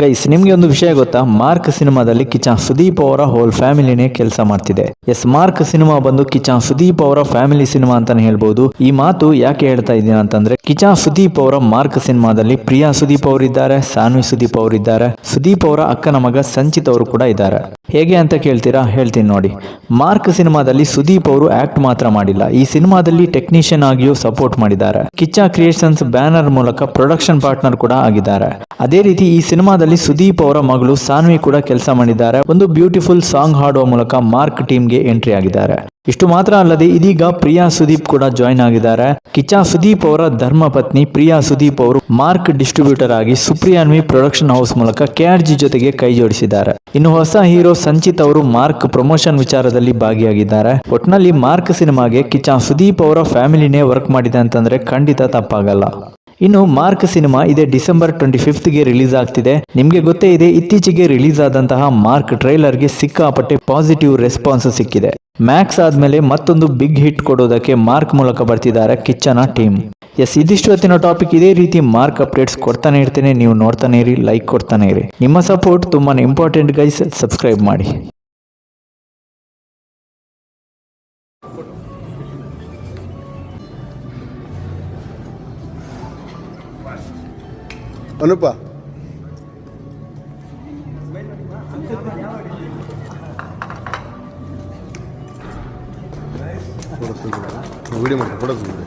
Guys ನಿಮ್ಗೆ ಒಂದು ವಿಷಯ ಗೊತ್ತಾ? ಮಾರ್ಕ್ ಸಿನಿಮಾದಲ್ಲಿ ಕಿಚಾನ್ ಸುದೀಪ್ ಅವರ ಹೋಲ್ ಫ್ಯಾಮಿಲಿನೇ ಕೆಲಸ ಮಾಡ್ತಿದೆ. ಎಸ್ ಮಾರ್ಕ್ ಸಿನಿಮಾ ಬಂದು ಕಿಚಾನ್ ಸುದೀಪ್ ಅವರ ಫ್ಯಾಮಿಲಿ ಸಿನಿಮಾ ಅಂತಾನೆ ಹೇಳ್ಬಹುದು ಈ ಮಾತು ಯಾಕೆ ಹೇಳ್ತಾ ಇದ್ದೀನಿ ಅಂತಂದ್ರೆ, ಕಿಚಾನ್ ಸುದೀಪ್ ಅವರ ಮಾರ್ಕ್ ಸಿನಿಮಾದಲ್ಲಿ ಪ್ರಿಯಾ ಸುದೀಪ್ ಅವರಿದ್ದಾರೆ, ಸಾನ್ವಿ ಸುದೀಪ್ ಅವರಿದ್ದಾರೆ. ಸುದೀಪ್ ಅವರ ಅಕ್ಕನ ಮಗ ಸಂಚಿತ್ ಅವರು ಕೂಡ ಇದ್ದಾರೆ. ಹೇಗೆ ಅಂತ ಕೇಳ್ತೀರಾ? ಹೇಳ್ತೀನಿ ನೋಡಿ. ಮಾರ್ಕ್ ಸಿನಿಮಾದಲ್ಲಿ ಸುದೀಪ್ ಅವರು ಆಕ್ಟ್ ಮಾತ್ರ ಮಾಡಿಲ್ಲ. ಈ ಸಿನಿಮಾದಲ್ಲಿ ಟೆಕ್ನಿಷಿಯನ್ ಆಗಿಯೂ ಸಪೋರ್ಟ್ ಮಾಡಿದ್ದಾರೆ. ಕಿಚ್ಚ ಕ್ರಿಯೇಷನ್ಸ್ ಬ್ಯಾನರ್ ಮೂಲಕ ಪ್ರೊಡಕ್ಷನ್ ಪಾರ್ಟ್ನರ್ ಕೂಡ ಆಗಿದ್ದಾರೆ. ಅದೇ ರೀತಿ ಈ ಸಿನಿಮಾದಲ್ಲಿ ಸುದೀಪ್ ಅವರ ಮಗಳು ಸಾನ್ವಿ ಕೂಡ ಕೆಲಸ ಮಾಡಿದ್ದಾರೆ. ಒಂದು ಬ್ಯೂಟಿಫುಲ್ ಸಾಂಗ್ ಹಾಡುವ ಮೂಲಕ ಮಾರ್ಕ್ ಟೀಮ್ಗೆ ಎಂಟ್ರಿ ಆಗಿದ್ದಾರೆ. ಇಷ್ಟು ಮಾತ್ರ ಅಲ್ಲದೆ ಇದೀಗ ಪ್ರಿಯಾ ಸುದೀಪ್ ಕೂಡ ಜಾಯ್ನ್ ಆಗಿದ್ದಾರೆ. ಕಿಚ್ಚ ಸುದೀಪ್ ಅವರ ಧರ್ಮ ಪತ್ನಿ ಪ್ರಿಯಾ ಸುದೀಪ್ ಅವರು ಮಾರ್ಕ್ ಡಿಸ್ಟ್ರಿಬ್ಯೂಟರ್ ಆಗಿ ಸುಪ್ರಿಯಾನ್ವಿ ಪ್ರೊಡಕ್ಷನ್ ಹೌಸ್ ಮೂಲಕ ಕೆಆರ್ಜಿ ಜೊತೆಗೆ ಕೈ ಜೋಡಿಸಿದ್ದಾರೆ. ಇನ್ನು ಹೊಸ ಹೀರೋ ಸಂಚಿತ್ ಅವರು ಮಾರ್ಕ್ ಪ್ರಮೋಷನ್ ವಿಚಾರದಲ್ಲಿ ಭಾಗಿಯಾಗಿದ್ದಾರೆ. ಒಟ್ನಲ್ಲಿ ಮಾರ್ಕ್ ಸಿನಿಮಾಗೆ ಕಿಚ್ಚ ಸುದೀಪ್ ಅವರ ಫ್ಯಾಮಿಲಿನೇ ವರ್ಕ್ ಮಾಡಿದೆ ಅಂತಂದ್ರೆ ಖಂಡಿತ ತಪ್ಪಾಗಲ್ಲ. ಇನ್ನು ಮಾರ್ಕ್ ಸಿನಿಮಾ ಇದೇ ಡಿಸೆಂಬರ್ ಟ್ವೆಂಟಿ ಫಿಫ್ತ್ಗೆ ರಿಲೀಸ್ ಆಗ್ತಿದೆ. ನಿಮಗೆ ಗೊತ್ತೇ ಇದೆ, ಇತ್ತೀಚೆಗೆ ರಿಲೀಸ್ ಆದಂತಹ ಮಾರ್ಕ್ ಟ್ರೈಲರ್ಗೆ ಸಿಕ್ಕಾಪಟ್ಟೆ ಪಾಸಿಟಿವ್ ರೆಸ್ಪಾನ್ಸ್ ಸಿಕ್ಕಿದೆ. ಮ್ಯಾಕ್ಸ್ ಆದ್ಮೇಲೆ ಮತ್ತೊಂದು ಬಿಗ್ ಹಿಟ್ ಕೊಡೋದಕ್ಕೆ ಮಾರ್ಕ್ ಮೂಲಕ ಬರ್ತಿದ್ದಾರೆ ಕಿಚ್ಚನ ಟೀಮ್. ಎಸ್, ಇದಿಷ್ಟು ಹೊತ್ತಿನ ಟಾಪಿಕ್. ಇದೇ ರೀತಿ ಮಾರ್ಕ್ ಅಪ್ಡೇಟ್ಸ್ ಕೊಡ್ತಾನೆ ಇರ್ತೇನೆ. ನೀವು ನೋಡ್ತಾನೆ ಇರಿ, ಲೈಕ್ ಕೊಡ್ತಾನೆ ಇರಿ. ನಿಮ್ಮ ಸಪೋರ್ಟ್ ತುಂಬಾ ಇಂಪಾರ್ಟೆಂಟ್ ಗೈಸ್. ಸಬ್ಸ್ಕ್ರೈಬ್ ಮಾಡಿ. அனுப்பா. கூட சொல்லுங்க. வீடியோ சொல்லுங்க.